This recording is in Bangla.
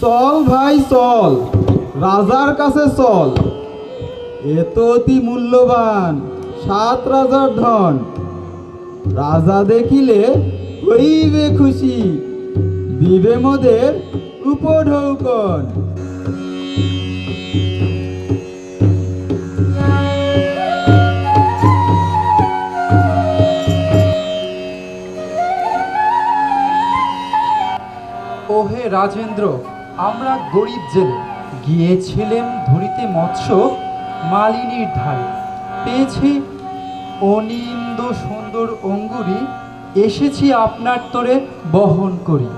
চল ভাই, চল। রাজার কাছে চল। এত অতি মূল্যবান, সাত রাজার ধন। রাজা দেখিলে হইবে খুশি, দিবে মোদের উপঢৌকন। ওহে রাজেন্দ্র আমরা গরিব জেলে গিয়েছিলেন ধরিতে মৎস্য মালিনীর ধারে। পেয়েছি অনিন্দ সুন্দর অঙ্গুরি, এসেছি আপনার তরে বহন করি।